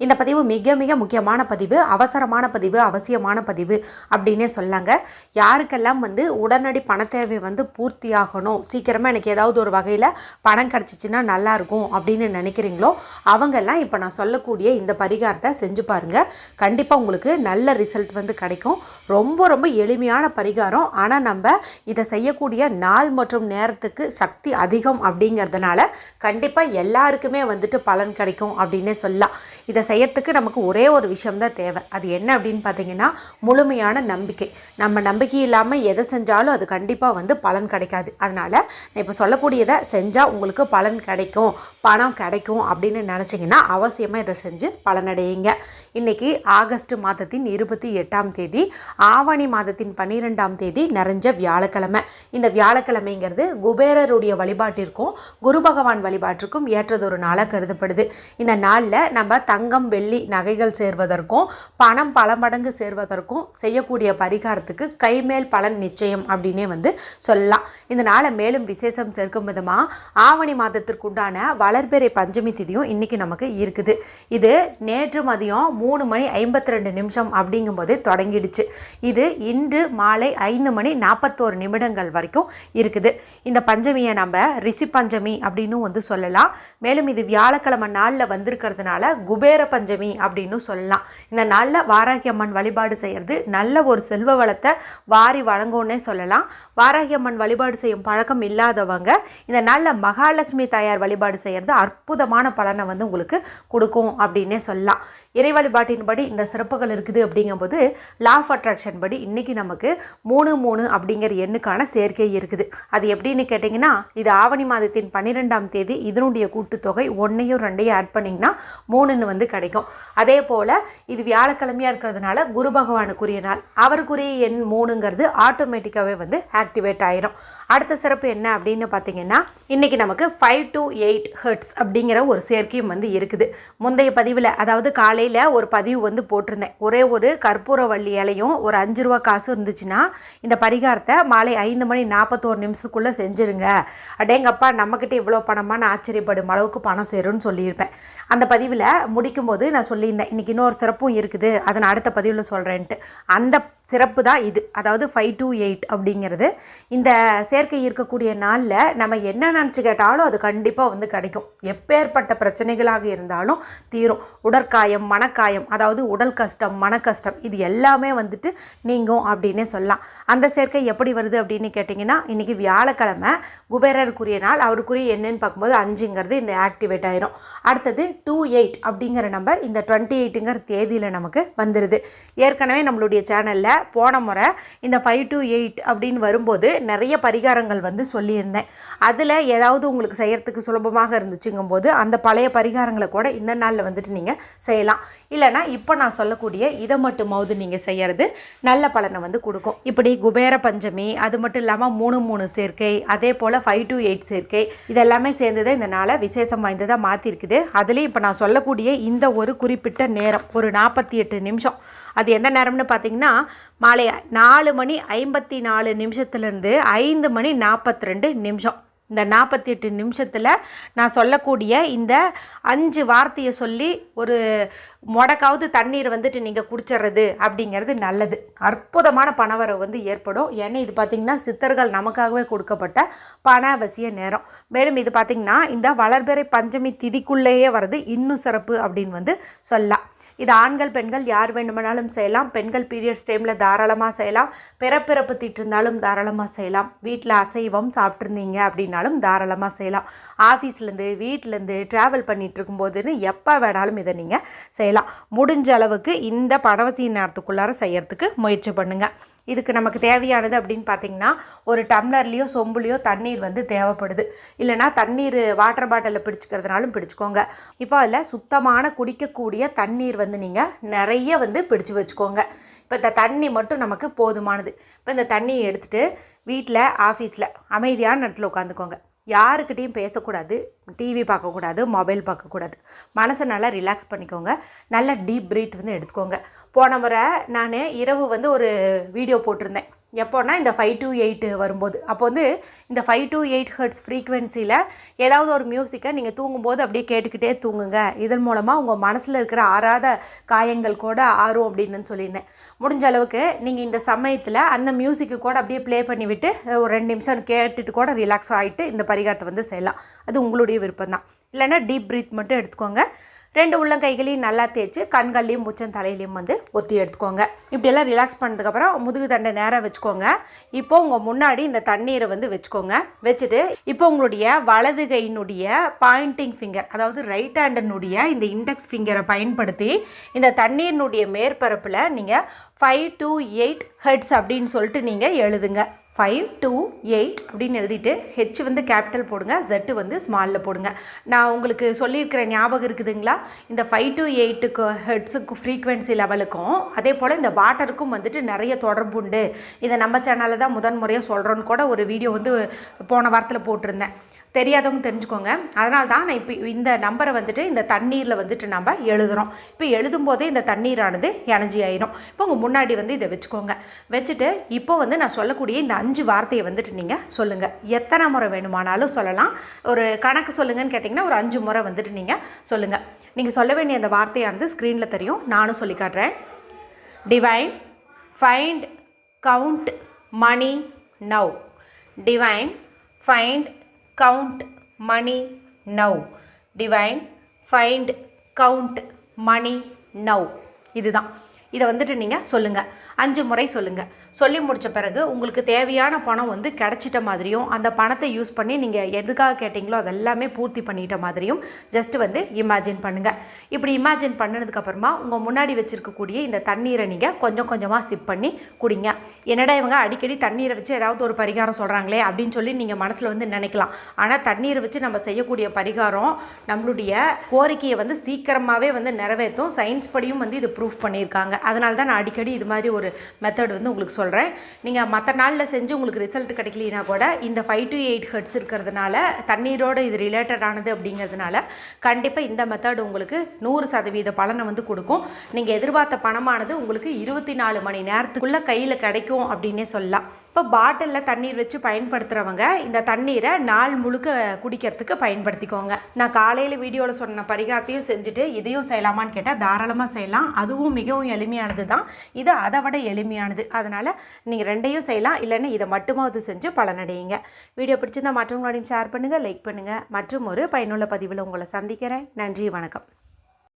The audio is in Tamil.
இந்த பதிவு மிக மிக முக்கியமான பதிவு அவசரமான பதிவு அவசியமான பதிவு அப்படின்னே சொல்லாங்க. யாருக்கெல்லாம் வந்து உடனடி பண தேவை வந்து பூர்த்தியாகணும் சீக்கிரமாக எனக்கு ஏதாவது ஒரு வகையில் பணம் கிடச்சிச்சின்னா நல்லாயிருக்கும் அப்படின்னு நினைக்கிறீங்களோ அவங்கெல்லாம் இப்போ நான் சொல்லக்கூடிய இந்த பரிகாரத்தை செஞ்சு பாருங்கள் கண்டிப்பாக உங்களுக்கு நல்ல ரிசல்ட் வந்து கிடைக்கும். ரொம்ப ரொம்ப எளிமையான பரிகாரம். ஆனால் நம்ம இதை செய்யக்கூடிய நாள் மற்றும் நேரத்துக்கு சக்தி அதிகம் அப்படிங்கிறதுனால கண்டிப்பாக எல்லாருக்குமே வந்துட்டு பலன் கிடைக்கும் அப்படின்னே சொல்லலாம். இதை செய்யறதுக்கு நமக்கு ஒரே ஒரு விஷயம் தான் தேவை. அது என்ன அப்படின்னு பார்த்தீங்கன்னா முழுமையான நம்பிக்கை. நம்ம நம்பிக்கை இல்லாமல் எதை செஞ்சாலும் அது கண்டிப்பாக வந்து பலன் கிடைக்காது. அதனால் நான் இப்போ சொல்லக்கூடியதை செஞ்சால் உங்களுக்கு பலன் கிடைக்கும் பணம் கிடைக்கும் அப்படின்னு நினச்சிங்கன்னா அவசியமாக இதை செஞ்சு பலனடையுங்க. இன்றைக்கி ஆகஸ்ட் மாதத்தின் இருபத்தி எட்டாம் தேதி ஆவணி மாதத்தின் பன்னிரெண்டாம் தேதி நிறைஞ்ச வியாழக்கிழமை. இந்த வியாழக்கிழமைங்கிறது குபேரருடைய வழிபாட்டிற்கும் குரு பகவான் வழிபாட்டிற்கும் ஏற்றதொரு நாளாக கருதப்படுது. இந்த நாளில் நம்ம தங்க தங்கம் வெள்ளி நகைகள் சேர்வதற்கும் பணம் பல மடங்கு சேர்வதற்கும் செய்யக்கூடிய பரிகாரத்துக்கு கைமேல் பலன் நிச்சயம் அப்படின்னே வந்து சொல்லலாம். இந்த நாளை மேலும் விசேஷம் சேர்க்கும் விதமாக ஆவணி மாதத்திற்குண்டான வளர்பெறை பஞ்சமி திதியும் இன்றைக்கி நமக்கு இருக்குது. இது நேற்று மதியம் மூணு மணி ஐம்பத்தி ரெண்டு நிமிஷம் அப்படிங்கும்போதே தொடங்கிடுச்சு. இது இன்று மாலை ஐந்து மணி நாற்பத்தோரு நிமிடங்கள் வரைக்கும் இருக்குது. இந்த பஞ்சமியை நம்ம ரிஷி பஞ்சமி அப்படின்னு வந்து சொல்லலாம். மேலும் இது வியாழக்கிழமை நாளில் வந்திருக்கிறதுனால குபேர பஞ்சமி அப்படின்னு சொல்லலாம். இந்த நாளில் வாராகி அம்மன் வழிபாடு செய்கிறது நல்ல ஒரு செல்வ வளத்தை வாரி வழங்கும்னே சொல்லலாம். வாராகி அம்மன் வழிபாடு செய்யும் பழக்கம் இல்லாதவங்க இந்த நாளில் மகாலட்சுமி தாயார் வழிபாடு செய்கிறது அற்புதமான பலனை வந்து உங்களுக்கு கொடுக்கும் அப்படின்னே சொல்லலாம். இறை வழிபாட்டின்படி இந்த சிறப்புகள் இருக்குது அப்படிங்கும்போது லா ஆஃப் அட்ராக்ஷன் படி இன்றைக்கி நமக்கு மூணு மூணு அப்படிங்கிற எண்ணுக்கான சேர்க்கை இருக்குது. அது எப்படின்னு கேட்டிங்கன்னா இது ஆவணி மாதத்தின் பன்னிரெண்டாம் தேதி இதனுடைய கூட்டுத்தொகை ஒன்றையும் ரெண்டையும் ஆட் பண்ணிங்கன்னா மூணுன்னு வந்து கிடைக்கும். அதே போல் இது வியாழக்கிழமையாக இருக்கிறதுனால குரு பகவானுக்குரிய நாள். அவருக்குரிய எண் மூணுங்கிறது ஆட்டோமேட்டிக்காகவே வந்து ஆக்டிவேட் ஆயிரும். அடுத்த சிறப்பு என்ன அப்படின்னு பார்த்தீங்கன்னா இன்றைக்கி நமக்கு ஃபைவ் டு எயிட் ஹெர்ட்ஸ் அப்படிங்கிற ஒரு சேர்க்கையும் வந்து இருக்குது. முந்தைய பதிவில் அதாவது காலையில் ஒரு பதிவு வந்து போட்டிருந்தேன். ஒரே ஒரு கற்பூரவள்ளி இலையும் ஒரு அஞ்சு ரூபா காசு இருந்துச்சுன்னா இந்த பரிகாரத்தை மாலை ஐந்து மணி நாற்பத்தோரு நிமிஷத்துக்குள்ளே செஞ்சுருங்க. அடேங்கப்பா நம்மக்கிட்ட இவ்வளோ பணமாக நான் ஆச்சரியப்படும் அளவுக்கு பணம் சேரும்னு சொல்லியிருப்பேன். அந்த பதிவில் முடிக்கும்போது நான் சொல்லியிருந்தேன் இன்றைக்கி இன்னொரு சிறப்பும் இருக்குது. அதை நான் அடுத்த பதிவில் சொல்கிறேன்ட்டு அந்த சிறப்பு தான் இது. அதாவது ஃபைவ் டு எயிட் அப்படிங்கிறது. இந்த சேர்க்கை இருக்கக்கூடிய நாளில் நம்ம என்ன நினச்சி கேட்டாலும் அது கண்டிப்பாக வந்து கிடைக்கும். எப்பேற்பட்ட பிரச்சனைகளாக இருந்தாலும் தீரும். உடற்காயம் மனக்காயம் அதாவது உடல் கஷ்டம் மன கஷ்டம் இது எல்லாமே வந்துட்டு நீங்கும் அப்படின்னே சொல்லலாம். அந்த சேர்க்கை எப்படி வருது அப்படின்னு கேட்டிங்கன்னா இன்றைக்கி வியாழக்கிழமை குபேரருக்குரிய நாள். அவருக்குரிய என்னன்னு பார்க்கும்போது அஞ்சுங்கிறது இந்த ஆக்டிவேட் ஆயிரும். அடுத்தது டூ எயிட் அப்படிங்கிற நம்பர் இந்த டுவெண்ட்டி எயிட்டுங்கிற தேதியில் நமக்கு வந்துடுது ஏற்கனவே நம்மளுடைய சேனலில் போன முறை இந்த ஃபைவ் டு எயிட் அப்படின்னு வரும்போது நிறைய பரிகாரங்கள் வந்து சொல்லியிருந்தேன். அதில் ஏதாவது உங்களுக்கு செய்கிறதுக்கு சுலபமாக இருந்துச்சுங்கும்போது அந்த பழைய பரிகாரங்களை கூட இந்த நாளில் வந்துட்டு நீங்கள் செய்யலாம். இல்லைனா இப்போ நான் சொல்லக்கூடிய இதை மட்டுமாவது நீங்கள் செய்கிறது நல்ல பலனை வந்து கொடுக்கும். இப்படி குபேர பஞ்சமி அது மட்டும் இல்லாமல் மூணு மூணு சேர்க்கை அதே போல் ஃபைவ் டு எயிட் சேர்க்கை இதெல்லாமே சேர்ந்து தான் இந்த நாளை விசேஷம் வாய்ந்ததாக மாற்றிருக்குது அதுலேயும் இப்போ நான் சொல்லக்கூடிய இந்த ஒரு குறிப்பிட்ட நேரம் ஒரு நாற்பத்தி எட்டு நிமிஷம். அது எந்த நேரம்னு பார்த்தீங்கன்னா மாலை நாலு மணி ஐம்பத்தி நாலு நிமிஷத்துலேருந்து ஐந்து மணி நாற்பத்தி ரெண்டு நிமிஷம். இந்த நாற்பத்தி எட்டு நிமிஷத்தில் நான் சொல்லக்கூடிய இந்த அஞ்சு வார்த்தையை சொல்லி ஒரு முடக்காவது தண்ணீர் வந்துட்டு நீங்கள் குடிச்சிடுறது அப்படிங்கிறது நல்லது. அற்புதமான பணவரவு வந்து ஏற்படும். ஏன்னா இது பார்த்திங்கன்னா சித்தர்கள் நமக்காகவே கொடுக்கப்பட்ட பண அவசிய நேரம். மேலும் இது பார்த்திங்கன்னா இந்த வளர்பிறை பஞ்சமி திதிக்குள்ளேயே வர்றது இன்னும் சிறப்பு அப்படின்னு வந்து சொல்லலாம். இது ஆண்கள் பெண்கள் யார் வேண்டுமானாலும் செய்யலாம். பெண்கள் பீரியட்ஸ் டைமில் தாராளமாக செய்யலாம். பிறப்பிறப்பு திட்டிருந்தாலும் தாராளமாக செய்யலாம். வீட்டில் அசைவம் சாப்பிட்ருந்தீங்க அப்படின்னாலும் தாராளமாக செய்யலாம். ஆஃபீஸ்லேருந்து வீட்டிலேருந்து ட்ராவல் பண்ணிகிட்டு இருக்கும்போதுன்னு எப்போ வேணாலும் இதை நீங்கள் செய்யலாம். முடிஞ்ச அளவுக்கு இந்த படவசி நேரத்துக்குள்ளார செய்யறதுக்கு முயற்சி பண்ணுங்கள் இதுக்கு நமக்கு தேவையானது அப்படின்னு பார்த்தீங்கன்னா ஒரு டம்ளர்லேயோ சொம்புலேயோ தண்ணீர் வந்து தேவைப்படுது. இல்லைனா தண்ணீர் வாட்டர் பாட்டிலில் பிடிச்சிக்கிறதுனாலும் பிடிச்சிக்கோங்க. இப்போ அதில் சுத்தமான குடிக்கக்கூடிய தண்ணீர் வந்து நீங்கள் நிறைய வந்து பிடிச்சு வச்சுக்கோங்க. இப்போ இந்த தண்ணி மட்டும் நமக்கு போதுமானது. இப்போ இந்த தண்ணியை எடுத்துகிட்டு வீட்டில் ஆஃபீஸில் அமைதியான இடத்துல உட்காந்துக்கோங்க. யாருக்கிட்டேயும் பேசக்கூடாது டிவி பார்க்கக்கூடாது மொபைல் பார்க்கக்கூடாது. மனசை நல்லா ரிலாக்ஸ் பண்ணிக்கோங்க. நல்லா டீப் பிரீத் வந்து எடுத்துக்கோங்க. போன முறை நான் இரவு வந்து ஒரு வீடியோ போட்டிருந்தேன். எப்போனா இந்த ஃபைவ் டு எயிட் வரும்போது. அப்போ வந்து இந்த ஃபைவ் டு எயிட் ஹர்ட்ஸ் ஃப்ரீக்வன்சியில் ஏதாவது ஒரு மியூசிக்கை நீங்கள் தூங்கும்போது அப்படியே கேட்டுக்கிட்டே தூங்குங்க. இதன் மூலமாக உங்கள் மனசில் இருக்கிற ஆறாத காயங்கள் கூட ஆறும் அப்படின்னு சொல்லியிருந்தேன். முடிஞ்ச அளவுக்கு நீங்கள் இந்த சமயத்தில் அந்த மியூசிக்கு கூட அப்படியே ப்ளே பண்ணிவிட்டு ஒரு ரெண்டு நிமிஷம் கேட்டுட்டு கூட ரிலாக்ஸ் ஆகிட்டு இந்த பரிகாரத்தை வந்து செய்யலாம். அது உங்களுடைய விருப்பம் தான் இல்லைன்னா டீப் ப்ரீத் மட்டும் எடுத்துக்கோங்க. ரெண்டு உள்ளங்கைகளையும் நல்லா தேய்ச்சி கண்கள்லையும் முச்சம் தலையிலையும் வந்து ஒத்தி எடுத்துக்கோங்க. இப்படியெல்லாம் ரிலாக்ஸ் பண்ணதுக்கப்புறம் முதுகு தண்டை நேராக வச்சுக்கோங்க. இப்போ உங்கள் முன்னாடி இந்த தண்ணீரை வந்து வச்சுக்கோங்க. வச்சுட்டு இப்போ உங்களுடைய வலது கையினுடைய பாயிண்டிங் ஃபிங்கர் அதாவது ரைட் ஹேண்டனுடைய இந்த இண்டெக்ஸ் ஃபிங்கரை பயன்படுத்தி இந்த தண்ணீரினுடைய மேற்பரப்பில் நீங்கள் ஃபைவ் டு எயிட் ஹெட்ஸ் அப்படின்னு சொல்லிட்டு நீங்கள் எழுதுங்க. ஃபைவ் டூ எயிட் அப்படின்னு எழுதிட்டு ஹெச் வந்து கேபிட்டல் போடுங்க ஜெட்டு வந்து ஸ்மாலில் போடுங்க. நான் உங்களுக்கு சொல்லியிருக்கிற ஞாபகம் இருக்குதுங்களா? இந்த ஃபைவ் டு எயிட்டுக்கு ஹெட்ஸுக்கு ஃப்ரீக்வன்சி லெவலுக்கும் அதே போல் இந்த வாட்டருக்கும் வந்துட்டு நிறைய தொடர்பு உண்டு. இதை நம்ம சேனலில் தான் முதன் முறையாக சொல்கிறோன்னு கூட ஒரு வீடியோ வந்து போன வாரத்தில் போட்டிருந்தேன். தெரியாதவங்க தெரிஞ்சுக்கோங்க. அதனால தான் நான் இப்போ இந்த நம்பரை வந்துட்டு இந்த தண்ணீரில் வந்துட்டு நம்ம எழுதுகிறோம் இப்போ எழுதும்போதே இந்த தண்ணீரானது எனர்ஜி ஆயிரும். இப்போ உங்கள் முன்னாடி வந்து இதை வச்சுக்கோங்க. வச்சுட்டு இப்போ வந்து நான் சொல்லக்கூடிய இந்த அஞ்சு வார்த்தையை வந்துட்டு நீங்கள் சொல்லுங்கள் எத்தனை முறை வேணுமானாலும் சொல்லலாம். ஒரு கணக்கு சொல்லுங்கன்னு கேட்டிங்கன்னா ஒரு அஞ்சு முறை வந்துட்டு நீங்கள் சொல்லுங்கள் நீங்கள் சொல்ல வேண்டிய அந்த வார்த்தையானது ஸ்க்ரீனில் தெரியும். நானும் சொல்லி காட்டுறேன். Divine find count money now divine find count money now. Divine find count money now இதுதான். இதை வந்துட்டு நீங்கள் சொல்லுங்கள் அஞ்சு முறை சொல்லுங்கள் சொல்லி முடித்த பிறகு உங்களுக்கு தேவையான பணம் வந்து கிடச்சிட்ட மாதிரியும் அந்த பணத்தை யூஸ் பண்ணி நீங்கள் எதுக்காக கேட்டிங்களோ அதெல்லாமே பூர்த்தி பண்ணிட்ட மாதிரியும் ஜஸ்ட் வந்து இமேஜின் பண்ணுங்கள் இப்படி இமேஜின் பண்ணதுக்கப்புறமா உங்கள் முன்னாடி வச்சுருக்கக்கூடிய இந்த தண்ணீரை நீங்கள் கொஞ்சம் கொஞ்சமாக சிப் பண்ணி குடிங்க. என்னடா இவங்க அடிக்கடி தண்ணீரை வச்சு ஏதாவது ஒரு பரிகாரம் சொல்கிறாங்களே அப்படின்னு சொல்லி நீங்கள் மனசில் வந்து நினைக்கலாம். ஆனால் தண்ணீரை வச்சு நம்ம செய்யக்கூடிய பரிகாரம் நம்மளுடைய கோரிக்கையை வந்து சீக்கிரமாகவே வந்து நிறைவேற்றும். சயின்ஸ் படியும் வந்து இது ப்ரூஃப் பண்ணியிருக்காங்க. அதனால தான் நான் அடிக்கடி இது மாதிரி ஒரு மெத்தட் வந்து உங்களுக்கு சொல்கிறேன் நீங்கள் மற்ற நாளில் செஞ்சு உங்களுக்கு ரிசல்ட் கிடைக்கலனா கூட இந்த ஃபைவ் டு எயிட் ஹெட்ஸ் இருக்கிறதுனால தண்ணீரோட இது ரிலேட்டட் ஆனது அப்படிங்கிறதுனால கண்டிப்பாக இந்த மெத்தட் உங்களுக்கு நூறு சதவீத பலனை வந்து கொடுக்கும். நீங்கள் எதிர்பார்த்த பணமானது உங்களுக்கு இருபத்தி நாலு மணி நேரத்துக்குள்ளே கையில் கிடைக்கும் அப்படின்னே சொல்லலாம். இப்போ பாட்டிலில் தண்ணீர் வச்சு பயன்படுத்துகிறவங்க இந்த தண்ணீரை நாள் முழுக்க குடிக்கிறதுக்கு பயன்படுத்திக்கோங்க. நான் காலையில் வீடியோவில் சொன்ன பரிகாரத்தையும் செஞ்சுட்டு இதையும் செய்யலாமான்னு கேட்டால் தாராளமாக செய்யலாம். அதுவும் மிகவும் எளிமையானது தான் இது அதை விட எளிமையானது. அதனால் நீங்கள் ரெண்டையும் செய்யலாம். இல்லைன்னா இதை மட்டுமாவது செஞ்சு பலனடையுங்க. வீடியோ பிடிச்சிருந்தா மற்றவங்களோடையும் ஷேர் பண்ணுங்கள் லைக் பண்ணுங்கள் மற்றும் ஒரு பயனுள்ள பதிவில் உங்களை சந்திக்கிறேன். நன்றி வணக்கம்.